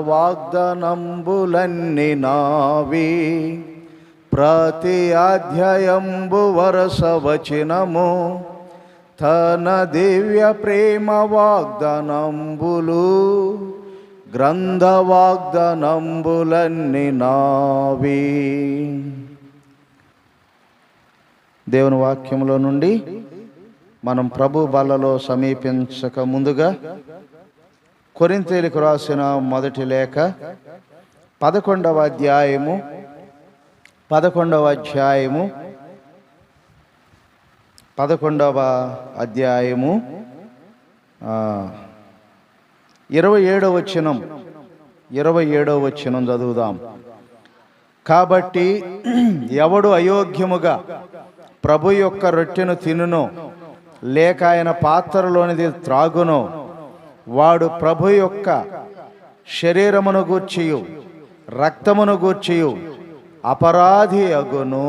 వాగ్దానంబులన్ని నావి. ప్రతి అధ్యయంబు వరస వచనము. తన దివ్య ప్రేమ వాగ్దనంబులు. గ్రంథ వాగ్దానంబులన్ని నావి. దేవుని వాక్యంలో నుండి మనం ప్రభు బలలో సమీపించక ముందుగా కొరింతేలికి రాసిన మొదటి లేఖ పదకొండవ అధ్యాయము పదకొండవ అధ్యాయము పదకొండవ అధ్యాయము ఇరవై ఏడవ వచనం ఇరవై ఏడవ వచనం చదువుదాం. కాబట్టి ఎవడు అయోగ్యముగా ప్రభు యొక్క రొట్టెను తినునో లేక ఆయన పాత్రలోనిది త్రాగునో వాడు ప్రభు యొక్క శరీరమును గూర్చియు రక్తమును గూర్చియు అపరాధి అగును.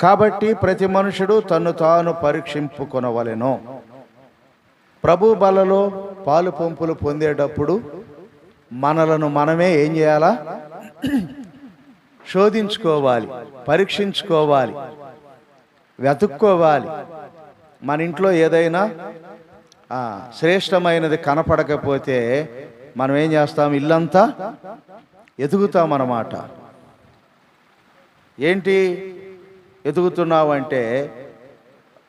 కాబట్టి ప్రతి మనుషుడు తను తాను పరీక్షింపుకొనవలెను. ప్రభు బలలో పాలు పంపులు పొందేటప్పుడు మనలను మనమే ఏం చేయాలా? శోధించుకోవాలి పరీక్షించుకోవాలి వెతుక్కోవాలి. మన ఇంట్లో ఏదైనా శ్రేష్టమైనది కనపడకపోతే మనం ఏం చేస్తాం? ఇల్లంతా ఎదుగుతాం అన్నమాట. ఏంటి? ఎదుగుతున్నావు అంటే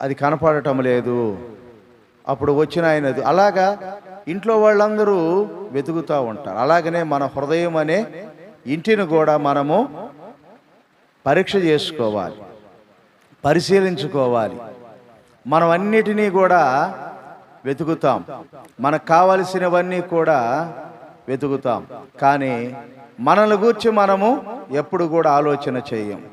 అది కనపడటం లేదు. అప్పుడు వచ్చిన ఆయనది అలాగా ఇంట్లో వాళ్ళందరూ వెతుకుతూ ఉంటారు. అలాగనే మన హృదయం అనే ఇంటిని కూడా మనము పరీక్ష చేసుకోవాలి. పరిశీలించుకోవాలి. మనం అన్నిటినీ కూడా వెతుకుతాం. మనకు కావలసినవన్నీ కూడా వెతుకుతాం. కానీ మనల్ని గూర్చి మనము ఎప్పుడు కూడా ఆలోచన చేయం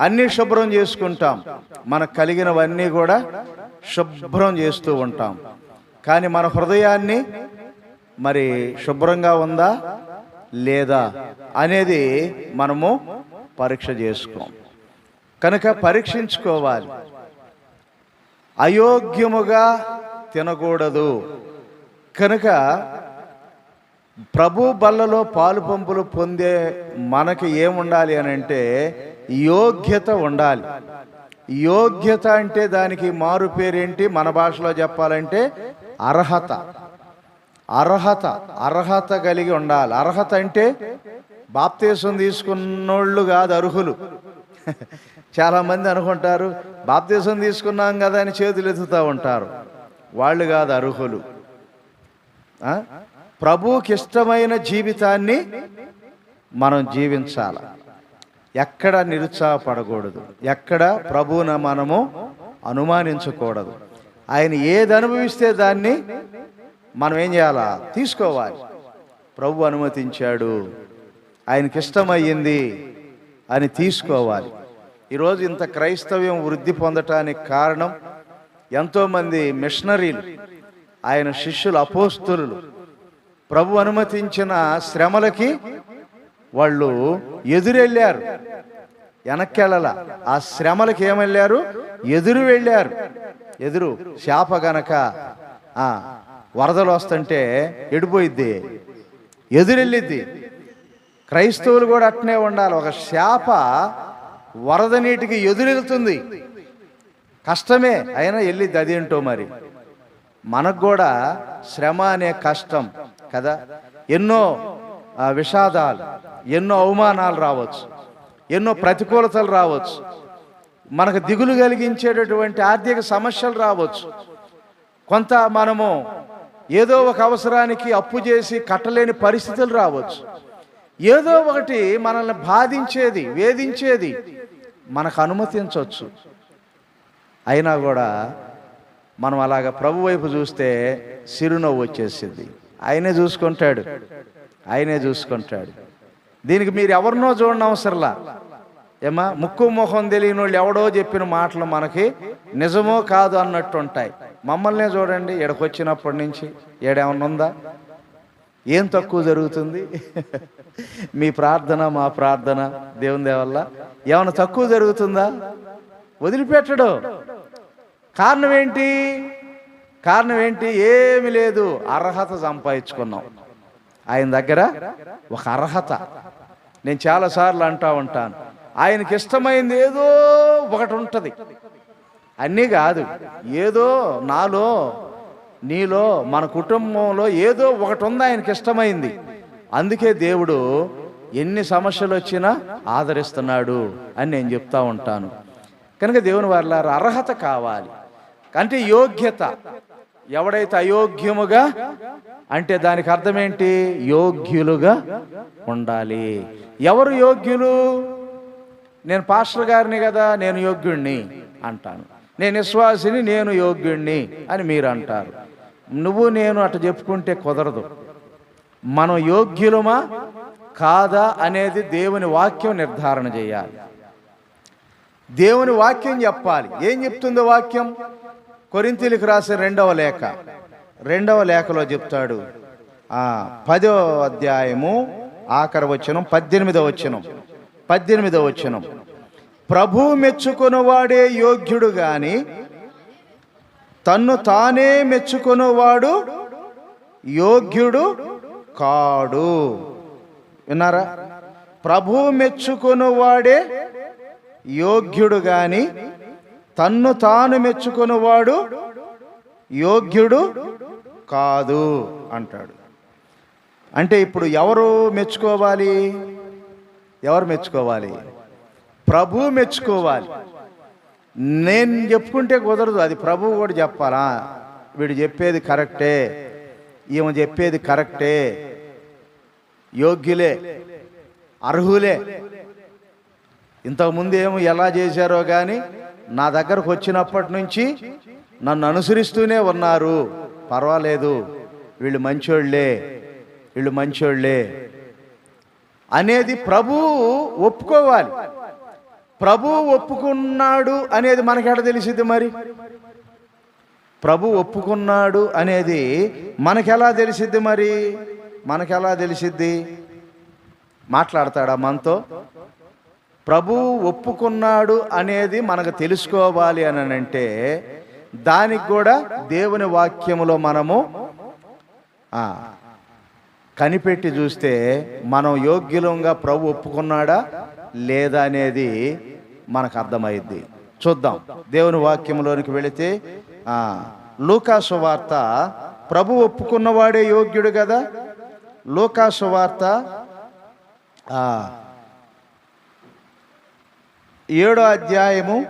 అన్నీ శుభ్రం చేసుకుంటాం. మనకు కలిగినవన్నీ కూడా శుభ్రం చేస్తూ ఉంటాం. కానీ మన హృదయాన్ని మరి శుభ్రంగా ఉందా? లేదా? అనేది మనము పరీక్ష చేసుకోం. కనుక పరీక్షించుకోవాలి. అయోగ్యముగా తినకూడదు. కనుక ప్రభు బల్లలో పాలు పంపులు పొందే మనకి ఏముండాలి అని అంటే యోగ్యత ఉండాలి. యోగ్యత అంటే దానికి మారు పేరేంటి? మన భాషలో చెప్పాలంటే అర్హత. అర్హత అర్హత కలిగి ఉండాలి. అర్హత అంటే బాప్తీసం తీసుకున్నోళ్ళు కాదు అర్హులు. చాలామంది అనుకుంటారు బాప్తీసం తీసుకున్నాం కదా అని చేతులు ఎత్తుతూ ఉంటారు. వాళ్ళు కాదు అర్హులు. ఆ? ప్రభువుకి ఇష్టమైన జీవితాన్ని మనం జీవించాలి. ఎక్కడ నిరుత్సాహపడకూడదు. ఎక్కడ ప్రభువున మనము అనుమానించకూడదు. ఆయన ఏది అనుభవిస్తే దాన్ని మనం ఏం చేయాలా? తీసుకోవాలి. ప్రభు అనుమతించాడు. ఆయనకి ఇష్టమయ్యింది అని తీసుకోవాలి. ఈరోజు ఇంత క్రైస్తవ్యం వృద్ధి పొందటానికి కారణం ఎంతోమంది మిషనరీలు ఆయన శిష్యులు అపోస్తులు. ప్రభు అనుమతించిన శ్రమలకి వాళ్ళు ఎదురెళ్ళారు. వెనక్కెళ్ళల. ఆ శ్రమలకి ఏమెళ్ళారు? ఎదురు వెళ్ళారు. ఎదురు శాప గనక వరదలు వస్తుంటే ఎడిపోయిద్ది. ఎదురెళ్ళిద్ది. క్రైస్తవులు కూడా అట్నే ఉండాలి. ఒక శాప వరద నీటికి ఎదురెళ్తుంది. కష్టమే అయినా వెళ్ళి అదేంటో మరి? మనకు కూడా శ్రమ అనే కష్టం కదా? ఎన్నో విషాదాలు ఎన్నో అవమానాలు రావచ్చు ఎన్నో ప్రతికూలతలు రావచ్చు. మనకు దిగులు కలిగించేటటువంటి ఆర్థిక సమస్యలు రావచ్చు. కొంత మనము ఏదో ఒక అవసరానికి అప్పు చేసి కట్టలేని పరిస్థితులు రావచ్చు. ఏదో ఒకటి మనల్ని బాధించేది వేధించేది మనకు అనుమతించవచ్చు. అయినా కూడా మనం అలాగ ప్రభు వైపు చూస్తే సిరునవ్వు వచ్చేసింది. ఆయనే చూసుకుంటాడు. ఆయనే చూసుకుంటాడు. దీనికి మీరు ఎవరినో చూడడం అవసరంలా. ఏమా ముక్కు ముఖం తెలియని వాళ్ళు ఎవడో చెప్పిన మాటలు మనకి నిజమో కాదు అన్నట్టు ఉంటాయి. మమ్మల్నే చూడండి ఎడకొచ్చినప్పటి నుంచి. ఏడేమన్నా ఉందా? ఏం తక్కువ జరుగుతుంది? మీ ప్రార్థన మా ప్రార్థన దేవుని దేవల్ల. ఏమైనా తక్కువ జరుగుతుందా? వదిలిపెట్టడు. కారణం ఏంటి కారణం ఏంటి ఏమి లేదు. అర్హత సంపాదించుకున్నాం. ఆయన దగ్గర ఒక అర్హత. నేను చాలాసార్లు అంటా ఉంటాను. ఆయనకి ఇష్టమైంది ఏదో ఒకటి ఉంటుంది. అన్నీ కాదు. ఏదో నాలో నీలో మన కుటుంబంలో ఏదో ఒకటి ఉంది ఆయనకి ఇష్టమైంది. అందుకే దేవుడు ఎన్ని సమస్యలు వచ్చినా ఆదరిస్తున్నాడు అని నేను చెప్తా ఉంటాను. కనుక దేవుని వారి అర్హత కావాలి. అంటే యోగ్యత. ఎవడైతే అయోగ్యముగా అంటే దానికి అర్థం ఏంటి యోగ్యులుగా ఉండాలి. ఎవరు యోగ్యులు? నేను పాస్టర్ గారిని కదా నేను యోగ్యుణ్ణి అంటాను. నేను విశ్వాసిని నేను యోగ్యుణ్ణి అని మీరు అంటారు. నువ్వు నేను అటు చెప్పుకుంటే కుదరదు. మనం యోగ్యులమా? కాదా అనేది దేవుని వాక్యం నిర్ధారణ చేయాలి. దేవుని వాక్యం చెప్పాలి. ఏం చెప్తుందో వాక్యం? కొరింతీలకు రాసే రెండవ లేఖ. రెండవ లేఖలో చెప్తాడు. ఆ పదో అధ్యాయము ఆఖరి వచనం పద్దెనిమిదవ వచనం. పద్దెనిమిదవ వచనం. ప్రభు మెచ్చుకొనువాడే యోగ్యుడు గాని తన్ను తానే మెచ్చుకొనివాడు యోగ్యుడు కాడు. విన్నారా? ప్రభు మెచ్చుకొనువాడే యోగ్యుడు గాని తన్ను తాను మెచ్చుకునేవాడు యోగ్యుడు కాదు అంటాడు. అంటే ఇప్పుడు ఎవరు మెచ్చుకోవాలి? ఎవరు మెచ్చుకోవాలి? ప్రభు మెచ్చుకోవాలి. నేను చెప్పుకుంటే కుదరదు అది ప్రభువు కూడా చెప్పాలా? వీడు చెప్పేది కరెక్టే ఈమె చెప్పేది కరెక్టే. యోగ్యులే అర్హులే. ఇంతకుముందు ఏమో ఎలా చేశారో కానీ నా దగ్గరకు వచ్చినప్పటి నుంచి నన్ను అనుసరిస్తూనే ఉన్నారు. పర్వాలేదు. వీళ్ళు మంచోళ్ళే. వీళ్ళు మంచోళ్ళే. అనేది ప్రభువు ఒప్పుకోవాలి. ప్రభు ఒప్పుకున్నాడు అనేది మనకెట తెలిసింది మరి? ప్రభు ఒప్పుకున్నాడు అనేది మనకెలా తెలిసిద్ది మరి? మనకెలా తెలిసిద్ది? మాట్లాడతాడా మనతో? ప్రభువు ఒప్పుకున్నాడు అనేది మనకు తెలుసుకోవాలి అని అంటే దానికి కూడా దేవుని వాక్యములో మనము కనిపెట్టి చూస్తే మనం యోగ్యులంగా ప్రభు ఒప్పుకున్నాడా లేదా అనేది మనకు అర్థమైద్ది. చూద్దాం. దేవుని వాక్యంలోనికి వెళితే లూకాసు వార్త ప్రభు ఒప్పుకున్నవాడే యోగ్యుడు కదా? లూకాసు వార్త ఆ, ఏడో అధ్యాయము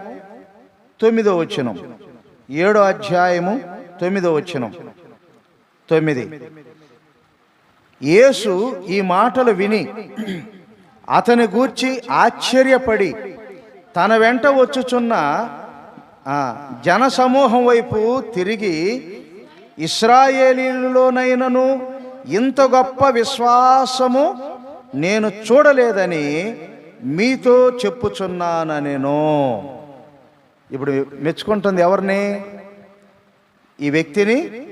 తొమ్మిదో వచ్చినం ఏడో అధ్యాయము తొమ్మిదో వచ్చినం తొమ్మిది. యేసు ఈ మాటలు విని అతని గూర్చి ఆశ్చర్యపడి తన వెంట వచ్చుచున్న జనసమూహం వైపు తిరిగి ఇస్రాయేలీలోనైనను ఇంత గొప్ప విశ్వాసము నేను చూడలేదని మీతో చెప్పుచున్నాను నేను ఇప్పుడు మెచ్చుకుంటుంది ఎవరిని? ఈ వ్యక్తిని?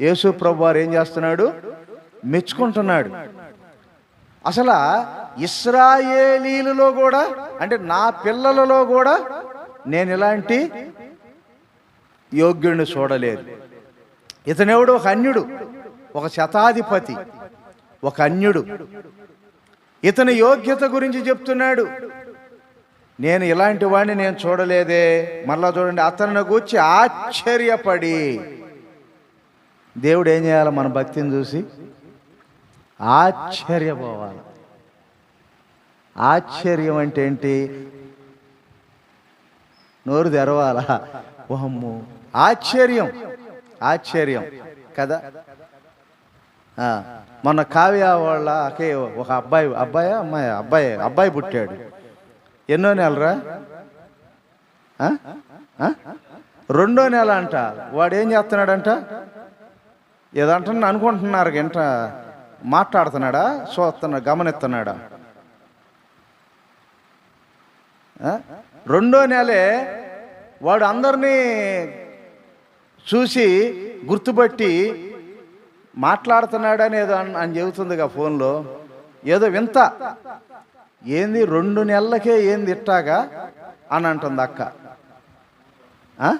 యేసు ప్రభు వారు ఏం చేస్తున్నాడు? మెచ్చుకుంటున్నాడు. అసలు ఇస్రాయేలీలలో కూడా అంటే నా పిల్లలలో కూడా నేను ఇలాంటి యోగ్యుడిని చూడలేదు. ఇతనెవడు? ఒక అన్యుడు. ఒక శతాధిపతి. ఒక అన్యుడు. ఇతని యోగ్యత గురించి చెప్తున్నాడు. నేను ఇలాంటి వాడిని నేను చూడలేదే. మళ్ళా చూడండి అతను గూర్చి ఆశ్చర్యపడి. దేవుడు ఏం చేయాలి? మన భక్తిని చూసి ఆశ్చర్యపోవాలి. ఆశ్చర్యం అంటే ఏంటి? నోరు తెరవాలా? ఓహమ్ము ఆశ్చర్యం. ఆశ్చర్యం. కదా? మన కావ్య వాళ్ళకి ఒక అబ్బాయి అబ్బాయి అమ్మాయి? అబ్బాయి అబ్బాయి పుట్టాడు. ఎన్నో నెలరా? రెండో నెల అంట. వాడు ఏం చేస్తున్నాడంట? ఏదంటున్నా అనుకుంటున్నారు గంట. మాట్లాడుతున్నాడా? చూస్తున్నాడు గమనిస్తున్నాడా? రెండో నెలే వాడు అందరినీ చూసి గుర్తుపట్టి మాట్లాడుతున్నాడని ఏదో అని చెబుతుందిగా ఫోన్లో. ఏదో వింత. ఏంది రెండు నెలలకే ఏంది ఇట్టాగా? అని అంటుంది అక్క. ఆ?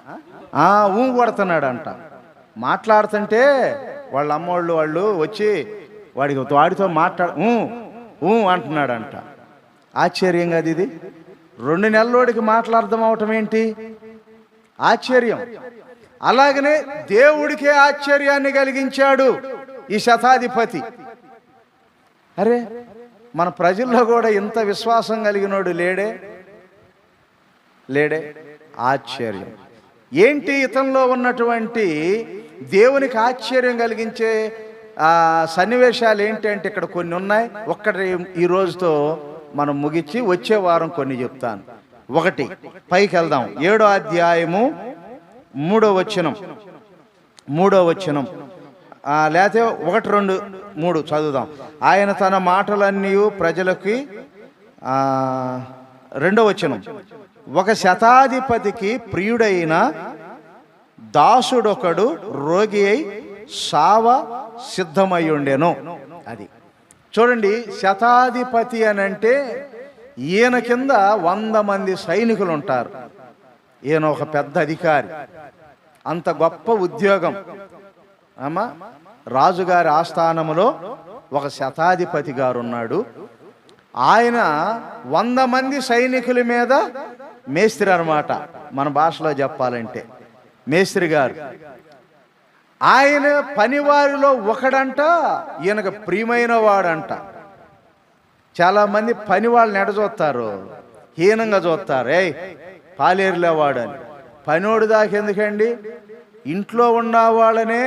కొడుతున్నాడు ఊ కొడుతున్నాడంట. మాట్లాడుతుంటే వాళ్ళ అమ్మోళ్ళు వాళ్ళు వచ్చి వాడికి వాడితో మాట్లాడ ఊ, ఊ అంటున్నాడంట. ఆశ్చర్యం అది ఇది. రెండు నెలలోడికి మాట్లాడదాం అవటం ఏంటి? ఆశ్చర్యం. అలాగనే దేవుడికే ఆశ్చర్యాన్ని కలిగించాడు ఈ శతాధిపతి. అరే మన ప్రజల్లో కూడా ఇంత విశ్వాసం కలిగినోడు లేడే? లేడే? ఆశ్చర్యం. ఏంటి ఇతంలో ఉన్నటువంటి దేవునికి ఆశ్చర్యం కలిగించే సన్నివేశాలు ఏంటి అంటే ఇక్కడ కొన్ని ఉన్నాయి. ఒక్కటి ఈ రోజుతో మనం ముగించి వచ్చే వారం కొన్ని చెప్తాను. ఒకటి పైకి వెళ్దాం. ఏడో అధ్యాయము మూడో వచనం. మూడో వచనం. లేకపోతే ఒకటి రెండు మూడు చదువుదాం. ఆయన తన మాటలన్నీ ప్రజలకి రెండో వచనం. ఒక శతాధిపతికి ప్రియుడైన దాసుడొకడు రోగి అయి సావ సిద్ధమై ఉండెను అది. చూడండి శతాధిపతి అని అంటే ఈయన కింద వంద మంది సైనికులు ఉంటారు ఈయన ఒక పెద్ద అధికారి. అంత గొప్ప ఉద్యోగం. అమ్మా రాజుగారి ఆస్థానములో ఒక శతాధిపతి గారు ఉన్నాడు ఆయన వంద మంది సైనికుల మీద మేస్త్రి అన్నమాట. మన భాషలో చెప్పాలంటే మేస్త్రి గారు. ఆయన పనివారిలో ఒకడంట ఈయనకు ప్రియమైన వాడంట. చాలామంది పని వాళ్ళని ఎడ చూస్తారు? హీనంగా చూస్తారు. ఏ పాలేరులేవాడు వాడని పనోడు దాకా ఎందుకండి? ఇంట్లో ఉన్న వాళ్ళనే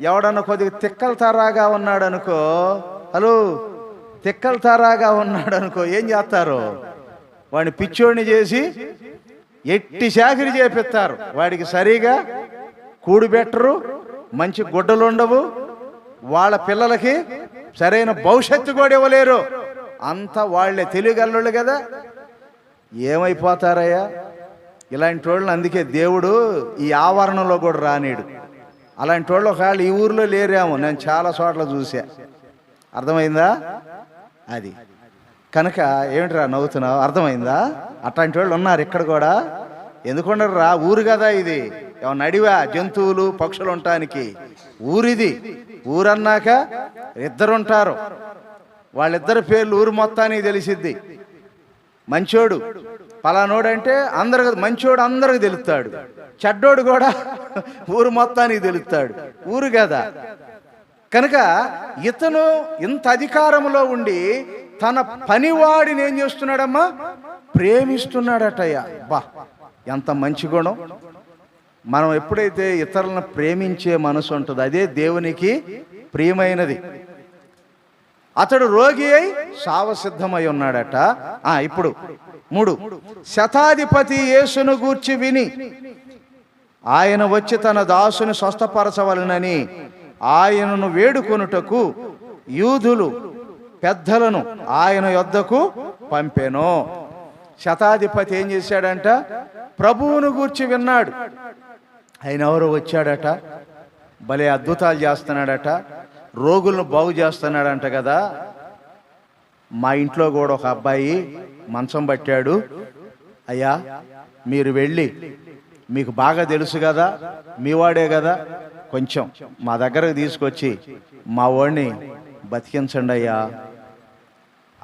ఎవడన్నా కొద్దిగా తిక్కల తరాగా ఉన్నాడు అనుకో హలో తిక్కల తరాగా ఉన్నాడు అనుకో ఏం చేస్తారు? వాడిని పిచ్చోడిని చేసి ఎట్టి చాకిరి చేపిస్తారు. వాడికి సరిగా కూడిబెట్టరు మంచి గుడ్డలు ఉండవు వాళ్ళ పిల్లలకి సరైన భవిష్యత్తు కూడా ఇవ్వలేరు. అంతా వాళ్ళే తెలియగలరు కదా. ఏమైపోతారయ్యా? ఇలాంటి వాళ్ళని అందుకే దేవుడు ఈ ఆవరణలో కూడా రానీడు. అలాంటి వాళ్ళు ఒకవేళ ఈ ఊర్లో లేరేమో నేను చాలా చోట్ల చూసా అర్థమైందా? అది. కనుక ఏమిట్రా నవ్వుతున్నావు? అర్థమైందా? అట్లాంటి వాళ్ళు ఉన్నారు ఇక్కడ కూడా. ఎందుకుండరు రా ఊరు కదా ఇది. ఏమన్నా అడివా జంతువులు పక్షులు ఉండటానికి. ఊరిది. ఊరన్నాక ఇద్దరుంటారు. వాళ్ళిద్దరి పేర్లు ఊరు మొత్తానికి తెలిసిద్ది. మంచోడు. పలానోడు అంటే అందరికి మంచోడు అందరికి తెలుస్తాడు. చెడ్డోడు కూడా ఊరు మొత్తానికి తెలుస్తాడు. ఊరు కదా. కనుక ఇతను ఇంత అధికారంలో ఉండి తన పనివాడిని ఏం చేస్తున్నాడమ్మా? ప్రేమిస్తున్నాడటయ్యా. బా ఎంత మంచి గుణం. మనం ఎప్పుడైతే ఇతరులను ప్రేమించే మనసు ఉంటుందో అదే దేవునికి ప్రియమైనది. అతడు రోగి అయి సావసిద్ధమై ఉన్నాడట. ఆ ఇప్పుడు మూడు. శతాధిపతి యేసును గూర్చి విని ఆయన వచ్చి తన దాసుని స్వస్థపరచవలనని ఆయనను వేడుకొనుటకు యూదులు పెద్దలను ఆయన యొద్దకు పంపెను. శతాధిపతి ఏం చేశాడంట? ప్రభువును గూర్చి విన్నాడు. ఆయన ఎవరు వచ్చాడట? భలే అద్భుతాలు చేస్తున్నాడట. రోగులను బాగు చేస్తున్నాడంట కదా. మా ఇంట్లో కూడా ఒక అబ్బాయి మంచం పట్టాడు. అయ్యా మీరు వెళ్ళి మీకు బాగా తెలుసు కదా మీ వాడే కదా. కొంచెం మా దగ్గరకు తీసుకొచ్చి మా వాడిని బతికించండి అయ్యా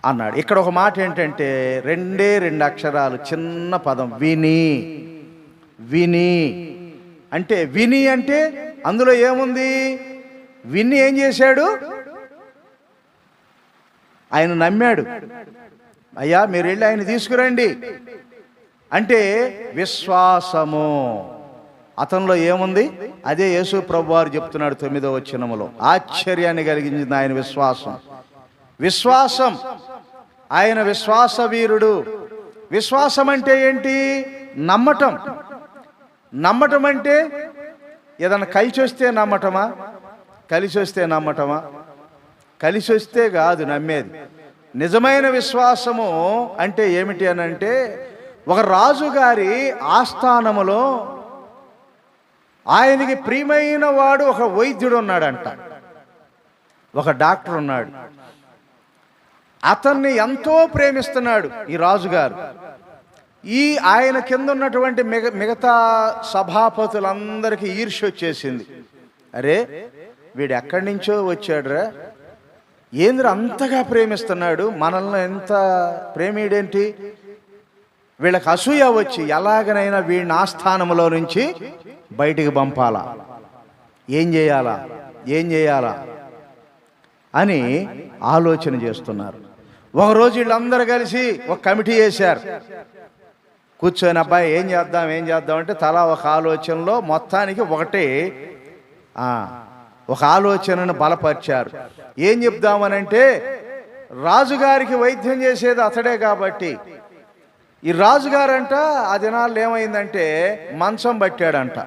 అన్నాడు. ఇక్కడ ఒక మాట ఏంటంటే రెండే రెండు అక్షరాలు చిన్న పదం విని విని. అంటే విని అంటే అందులో ఏముంది? విన్ని ఏం చేశాడు? ఆయన నమ్మాడు. అయ్యా మీరు వెళ్ళి ఆయన తీసుకురండి. అంటే విశ్వాసము. అతనిలో ఏముంది? అదే యేసు ప్రభు వారు చెప్తున్నాడు తొమ్మిదవ చిన్నములో ఆశ్చర్యాన్ని కలిగించింది ఆయన విశ్వాసం. విశ్వాసం. ఆయన విశ్వాస వీరుడు. విశ్వాసం అంటే ఏంటి? నమ్మటం. నమ్మటం అంటే ఏదైనా కలిసి వస్తే నమ్మటమా? కలిసి వస్తే నమ్మటమా? కలిసి వస్తే కాదు నమ్మేది. నిజమైన విశ్వాసము అంటే ఏమిటి అని అంటే ఒక రాజుగారి ఆస్థానములో ఆయనకి ప్రియమైన వాడు ఒక వైద్యుడు ఉన్నాడంట ఒక డాక్టర్ ఉన్నాడు. అతన్ని ఎంతో ప్రేమిస్తున్నాడు ఈ రాజుగారు. ఈ ఆయన కింద ఉన్నటువంటి మిగ మిగతా సభాపతులందరికీ ఈర్ష్య వచ్చేసింది. అరే వీడు ఎక్కడి నుంచో వచ్చాడురా? ఏంద్ర అంతగా ప్రేమిస్తున్నాడు? మనల్ని ఎంత ప్రేమీడేంటి? వీళ్ళకి అసూయ వచ్చి ఎలాగనైనా వీడిని ఆస్థానంలో నుంచి బయటికి పంపాలా? ఏం చేయాలా? ఏం చేయాలా? అని ఆలోచన చేస్తున్నారు. ఒకరోజు వీళ్ళందరూ కలిసి ఒక కమిటీ వేశారు. కూర్చొని అబ్బాయి ఏం చేద్దాం? ఏం చేద్దాం? అంటే తలా ఒక ఆలోచనలో మొత్తానికి ఒకటే ఒక ఆలోచనను బలపరిచారు. ఏం చెప్దామనంటే రాజుగారికి వైద్యం చేసేది అతడే కాబట్టి. ఈ రాజుగారంట ఆ దినాల్లో ఏమైందంటే మంచం పట్టాడంట.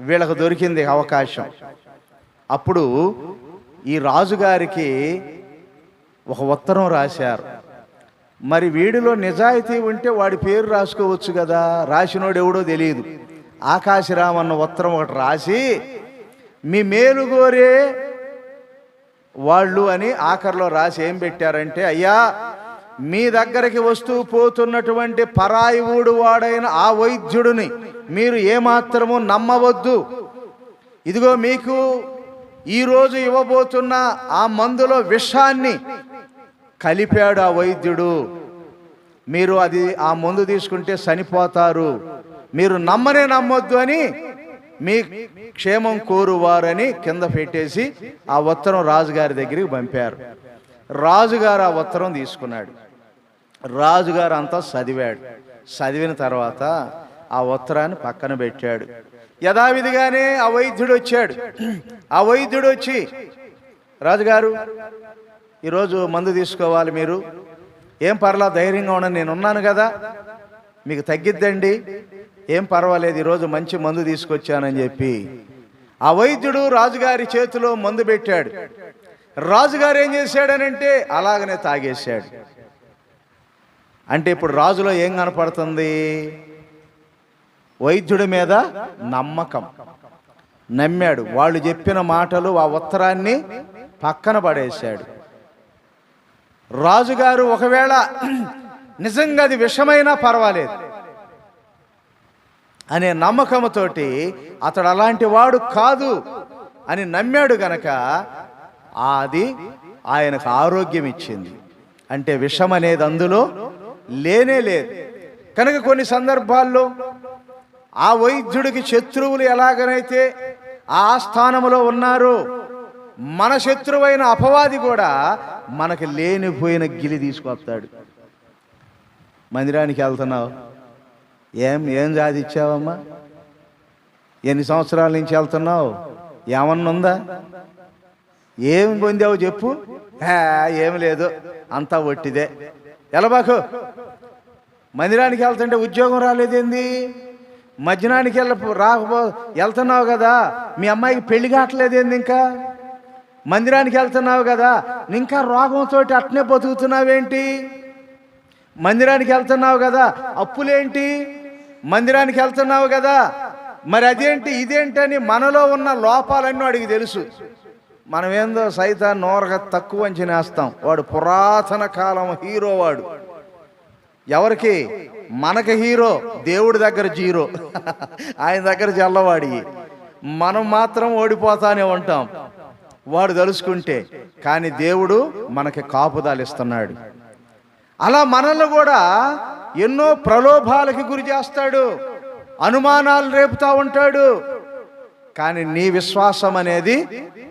వీళ్ళకు దొరికింది అవకాశం. అప్పుడు ఈ రాజుగారికి ఒక ఉత్తరం రాశారు. మరి వీడిలో నిజాయితీ ఉంటే వాడి పేరు రాసుకోవచ్చు కదా? రాసినోడు ఎవడో తెలియదు. ఆకాశరామన్న ఉత్తరం ఒకటి రాసి మీ మేలు కోరే వాళ్ళు అని ఆఖరిలో రాసి ఏం పెట్టారంటే అయ్యా మీ దగ్గరికి వస్తూ పోతున్నటువంటి పరాయివుడు వాడైన ఆ వైద్యుడిని మీరు ఏమాత్రము నమ్మవద్దు. ఇదిగో మీకు ఈరోజు ఇవ్వబోతున్న ఆ మందులో విషాన్ని కలిపాడు ఆ వైద్యుడు. మీరు అది ఆ మందు తీసుకుంటే చనిపోతారు. మీరు నమ్మనే నమ్మొద్దు అని మీ క్షేమం కోరువారని కింద పెట్టేసి ఆ ఉత్తరం రాజుగారి దగ్గరికి పంపారు. రాజుగారు ఆ ఉత్తరం తీసుకున్నాడు. రాజుగారు అంతా చదివాడు. చదివిన తర్వాత ఆ ఉత్తరాన్ని పక్కన పెట్టాడు. యథావిధిగానే ఆ వైద్యుడు వచ్చాడు. ఆ వైద్యుడు వచ్చి రాజుగారు ఈరోజు మందు తీసుకోవాలి మీరు. ఏం పర్లా ధైర్యంగా ఉండండి నేను ఉన్నాను కదా. మీకు తగ్గిద్దండి. ఏం పర్వాలేదు ఈరోజు మంచి మందు తీసుకొచ్చానని చెప్పి. ఆ వైద్యుడు రాజుగారి చేతిలో మందు పెట్టాడు. రాజుగారు ఏం చేశాడనంటే అలాగనే తాగేశాడు. అంటే ఇప్పుడు రాజులో ఏం కనపడుతుంది? వైద్యుడి మీద నమ్మకం. నమ్మాడు. వాళ్ళు చెప్పిన మాటలు ఆ ఉత్తరాన్ని పక్కన పడేశాడు. రాజుగారు ఒకవేళ నిజంగా అది విషమైనా పర్వాలేదు. అనే నమ్మకంతోటి అతడు అలాంటి వాడు కాదు అని నమ్మాడు గనక అది ఆయనకు ఆరోగ్యం ఇచ్చింది. అంటే విషం అనేది అందులో లేనే లేదు. కనుక కొన్ని సందర్భాల్లో ఆ వైద్యుడికి శత్రువులు ఎలాగనైతే ఆ స్థానంలో ఉన్నారు మన శత్రువైన అపవాది కూడా మనకు లేనిపోయిన గిలి తీసుకొస్తాడు. మందిరానికి వెళ్తున్నావు? ఏం ఏం సాధించావమ్మా ఎన్ని సంవత్సరాల నుంచి వెళ్తున్నావు? ఏమన్నా ఉందా? ఏం పొందావు చెప్పు. ఏం లేదు. అంతా ఒట్టిదే. ఎలబాకు మందిరానికి వెళ్తుంటే ఉద్యోగం రాలేదేంది? మధ్యాహ్నానికి వెళ్ళ రాకపో వెళ్తున్నావు కదా. మీ అమ్మాయికి పెళ్ళి కావట్లేదేంది ఇంకా? మందిరానికి వెళ్తున్నావు కదా. ఇంకా రోగంతో అట్నే బతుకుతున్నావేంటి? మందిరానికి వెళ్తున్నావు కదా అప్పులేంటి? మందిరానికి వెళ్తున్నావు కదా మరి అదేంటి ఇదేంటని మనలో ఉన్న లోపాలన్నీ వాడికి తెలుసు. మనమేందో సైతాన్ని నోరగా తక్కువ అంచనేస్తాం వాడు పురాతన కాలం హీరో వాడు. ఎవరికి? మనకి హీరో దేవుడి దగ్గర జీరో. ఆయన దగ్గర జల్లవాడి. మనం మాత్రం ఓడిపోతానే ఉంటాం. వాడు తలుసుకుంటే కానీ దేవుడు మనకి కాపుదాలు ఇస్తున్నాడు. అలా మనల్ని కూడా ఎన్నో ప్రలోభాలకి గురి చేస్తాడు. అనుమానాలు రేపుతా ఉంటాడు. కానీ నీ విశ్వాసం అనేది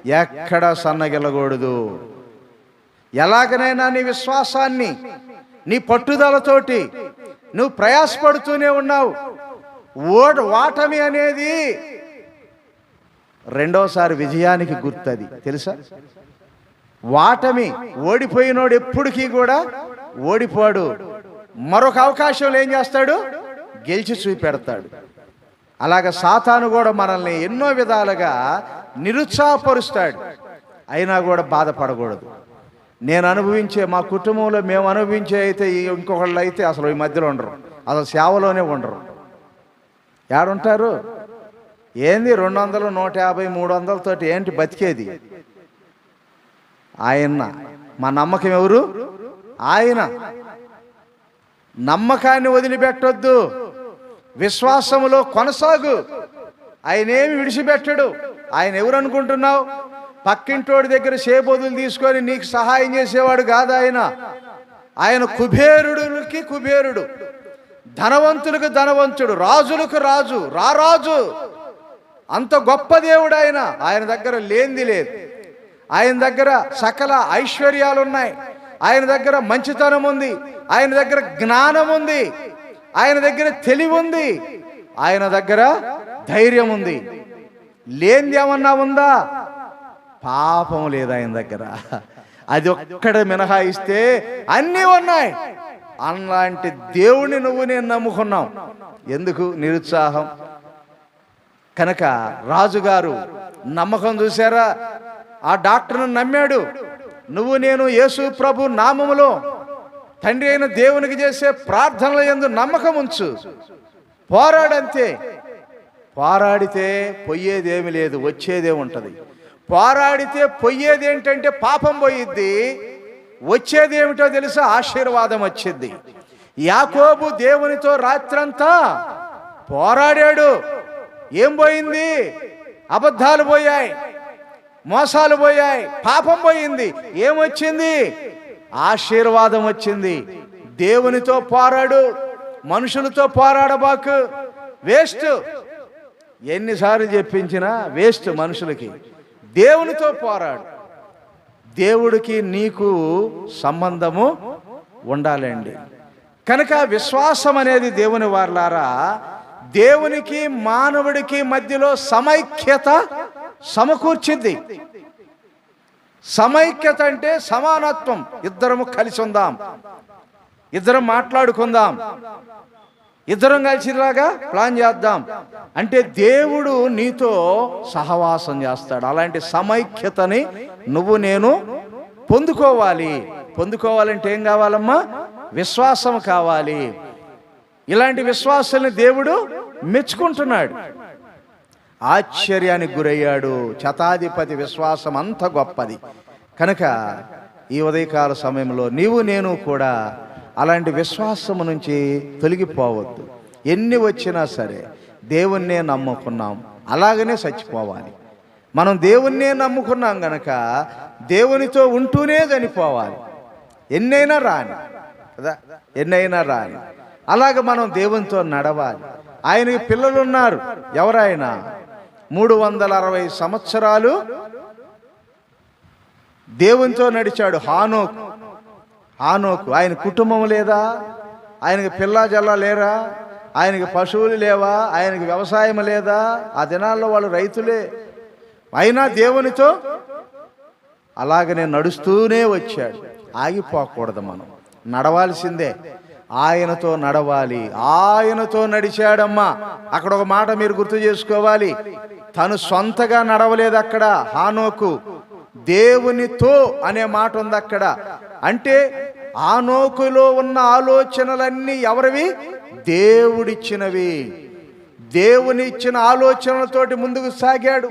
ఎక్కడ సన్నగిల్లకూడదు ఎలాగనైనా నీ విశ్వాసాన్ని నీ పట్టుదలతోటి నువ్వు ప్రయాసపడుతూనే ఉన్నావు. ఓట వాటమి అనేది రెండోసారి విజయానికి గుర్తది. తెలుసా? వాటమి ఓడిపోయినోడు ఎప్పటికీ కూడా ఓడిపోడు. మరొక అవకాశంలో ఏం చేస్తాడు? గెలిచి చూపెడతాడు. అలాగ సాతాను కూడా మనల్ని ఎన్నో విధాలుగా నిరుత్సాహపరుస్తాడు. అయినా కూడా బాధపడకూడదు. నేను అనుభవించే మా కుటుంబంలో మేము అనుభవించే అయితే ఇంకొకళ్ళు అయితే అసలు ఈ మధ్యలో ఉండరు. అసలు సేవలోనే ఉండరు. ఏడుంటారు? ఏంది రెండు వందలు నూట యాభై మూడు వందలతోటి ఏంటి బతికేది? ఆయన మా నమ్మకం ఎవరు? ఆయన నమ్మకాన్ని వదిలిపెట్టొద్దు. విశ్వాసములో కొనసాగు. ఆయనేమి విడిచిపెట్టడు. ఆయన ఎవరు అనుకుంటున్నావు పక్కింటోడి దగ్గర సేబోదులు తీసుకొని నీకు సహాయం చేసేవాడు కాదు ఆయన. ఆయన కుబేరుడికి కుబేరుడు. ధనవంతులకు ధనవంతుడు. రాజులకు రాజు. రారాజు అంత గొప్ప దేవుడు ఆయన. ఆయన దగ్గర లేనిది లేదు. ఆయన దగ్గర సకల ఐశ్వర్యాలు ఉన్నాయి ఆయన దగ్గర మంచితనం ఉంది. ఆయన దగ్గర జ్ఞానం ఉంది. ఆయన దగ్గర తెలివి ఉంది. ఆయన దగ్గర ధైర్యం ఉంది. లేనిది ఏమన్నా ఉందా? పాపం లేదు ఆయన దగ్గర. అది ఒక్కడ మినహాయిస్తే అన్నీ ఉన్నాయి. అలాంటి దేవుణ్ణి నువ్వు నేను నమ్ముకున్నాం. ఎందుకు? నిరుత్సాహం. కనుక రాజుగారు నమ్మకం చూసారా ఆ డాక్టర్ను నమ్మాడు. నువ్వు నేను యేసు ప్రభు నామములో తండ్రి అయిన దేవునికి చేసే ప్రార్థనల ఎందు నమ్మకం ఉంచు పోరాడంతే. పోరాడితే పొయ్యేదేమి లేదు వచ్చేదే ఉంటుంది. పోరాడితే పొయ్యేది ఏంటంటే పాపం పోయిద్ది వచ్చేది ఏమిటో తెలుసా? ఆశీర్వాదం వచ్చింది యాకోబు దేవునితో రాత్రంతా పోరాడాడు. ఏం పోయింది? అబద్ధాలు పోయాయి. మోసాలు పోయాయి పాపం పోయింది. ఏమొచ్చింది? ఆశీర్వాదం వచ్చింది. దేవునితో పోరాడు మనుషులతో పోరాడబాకు. వేస్ట్. ఎన్నిసార్లు చెప్పించినా వేస్ట్ మనుషులకి. దేవునితో పోరాడు. దేవుడికి నీకు సంబంధము ఉండాలండి. కనుక విశ్వాసం అనేది దేవుని వారలారా దేవునికి మానవుడికి మధ్యలో సమైక్యత సమకూర్చింది. సమైక్యత అంటే సమానత్వం. ఇద్దరము కలిసి ఉందాం. ఇద్దరం మాట్లాడుకుందాం. ఇద్దరం కలిసిలాగా ప్లాన్ చేద్దాం. అంటే దేవుడు నీతో సహవాసం చేస్తాడు. అలాంటి సమైక్యతని నువ్వు నేను పొందుకోవాలి. పొందుకోవాలంటే ఏం కావాలమ్మా? విశ్వాసం కావాలి. ఇలాంటి విశ్వాసాన్ని దేవుడు మెచ్చుకుంటున్నాడు. ఆశ్చర్యానికి గురయ్యాడు. శతాధిపతి విశ్వాసం అంత గొప్పది. కనుక ఈ ఉదయకాల సమయంలో నీవు నేను కూడా అలాంటి విశ్వాసము నుంచి తొలగిపోవద్దు. ఎన్ని వచ్చినా సరే దేవుణ్ణే నమ్ముకున్నాం. అలాగనే చచ్చిపోవాలి. మనం దేవుణ్ణే నమ్ముకున్నాం గనక దేవునితో ఉంటూనే చనిపోవాలి. ఎన్నైనా రాని కదా? ఎన్నైనా రాని. అలాగ మనం దేవునితో నడవాలి. ఆయనకి పిల్లలు ఉన్నారు ఎవరైనా మూడు వందల అరవై సంవత్సరాలు దేవునితో నడిచాడు హానోకు. హానోకు ఆయన కుటుంబం లేదా? ఆయనకి పిల్ల జల్ల లేరా? ఆయనకి పశువులు లేవా? ఆయనకి వ్యవసాయం లేదా? ఆ దినాల్లో వాళ్ళు రైతులే. అయినా దేవునితో అలాగనే నడుస్తూనే వచ్చాడు. ఆగిపోకూడదు మనం. నడవాల్సిందే. ఆయనతో నడవాలి. ఆయనతో నడిచాడమ్మా. అక్కడ ఒక మాట మీరు గుర్తు చేసుకోవాలి. తను సొంతగా నడవలేదు అక్కడ హానోకు. దేవునితో అనే మాట ఉంది అక్కడ. అంటే ఆనోకులో ఉన్న ఆలోచనలన్నీ ఎవరివి? దేవుడిచ్చినవి. దేవుని ఇచ్చిన ఆలోచనలతోటి ముందుకు సాగాడు.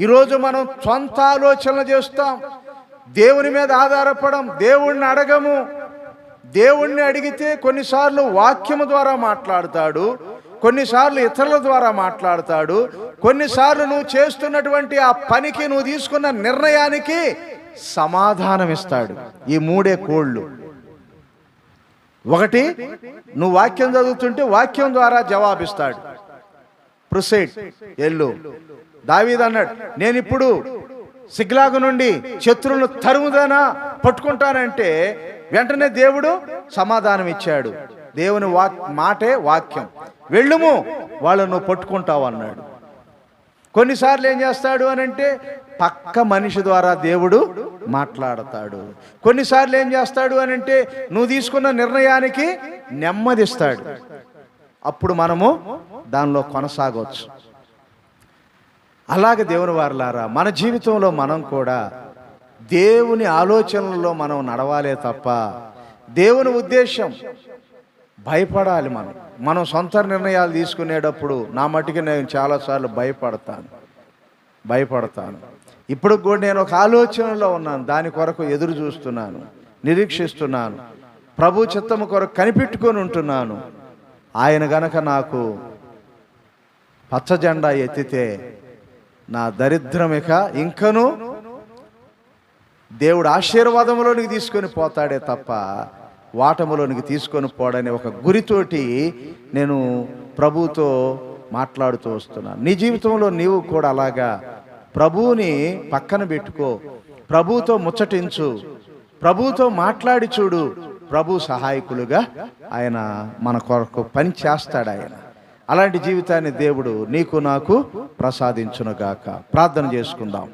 ఈరోజు మనం సొంత ఆలోచనలు చేస్తాం. దేవుని మీద ఆధారపడం దేవుణ్ణి అడగము. దేవుణ్ణి అడిగితే కొన్నిసార్లు వాక్యము ద్వారా మాట్లాడతాడు కొన్నిసార్లు ఇతరుల ద్వారా మాట్లాడతాడు కొన్నిసార్లు నువ్వు చేస్తున్నటువంటి ఆ పనికి నువ్వు తీసుకున్న నిర్ణయానికి సమాధానం ఇస్తాడు ఈ మూడే కోళ్ళు. ఒకటి నువ్వు వాక్యం చదువుతుంటే వాక్యం ద్వారా జవాబిస్తాడు. ప్రొసైడ్. ఎల్లు. దావీద్ అన్నాడు నేను ఇప్పుడు సిగ్లాగు నుండి శత్రువులను తరుముదానా పట్టుకుంటానంటే వెంటనే దేవుడు సమాధానం ఇచ్చాడు దేవుని వాక్ మాటే వాక్యం. వెళ్ళుము వాళ్ళను పట్టుకుంటావు అన్నాడు. కొన్నిసార్లు ఏం చేస్తాడు అని అంటే పక్క మనిషి ద్వారా దేవుడు మాట్లాడతాడు. కొన్నిసార్లు ఏం చేస్తాడు అని అంటే నువ్వు తీసుకున్న నిర్ణయానికి నెమ్మదిస్తాడు. అప్పుడు మనము దానిలో కొనసాగవచ్చు అలాగే దేవుని వారులారా మన జీవితంలో మనం కూడా దేవుని ఆలోచనలలో మనం నడవాలే తప్ప దేవుని ఉద్దేశం భయపడాలి మనం. మనం సొంత నిర్ణయాలు తీసుకునేటప్పుడు నా మట్టుకి నేను చాలాసార్లు భయపడతాను. భయపడతాను. ఇప్పుడు కూడా నేను ఒక ఆలోచనలో ఉన్నాను. దాని కొరకు ఎదురు చూస్తున్నాను. నిరీక్షిస్తున్నాను. ప్రభు చిత్తము కొరకు కనిపెట్టుకొని ఉంటున్నాను. ఆయన గనక నాకు పచ్చ జెండా ఎత్తితే నా దరిద్రం ఇక ఇంకను దేవుడు ఆశీర్వాదంలోనికి తీసుకొని పోతాడే తప్ప వాటములోనికి తీసుకొని పోడనే ఒక గురితోటి నేను ప్రభుతో మాట్లాడుతూ వస్తున్నాను నీ జీవితంలో నీవు కూడా అలాగా. ప్రభువుని పక్కన పెట్టుకో. ప్రభుతో ముచ్చటించు. ప్రభుతో మాట్లాడి చూడు. ప్రభు సహాయకులుగా ఆయన మన కొరకు పని చేస్తాడు ఆయన. అలాంటి జీవితాన్ని దేవుడు నీకు నాకు ప్రసాదించునుగాక. ప్రార్థన చేసుకుందాం.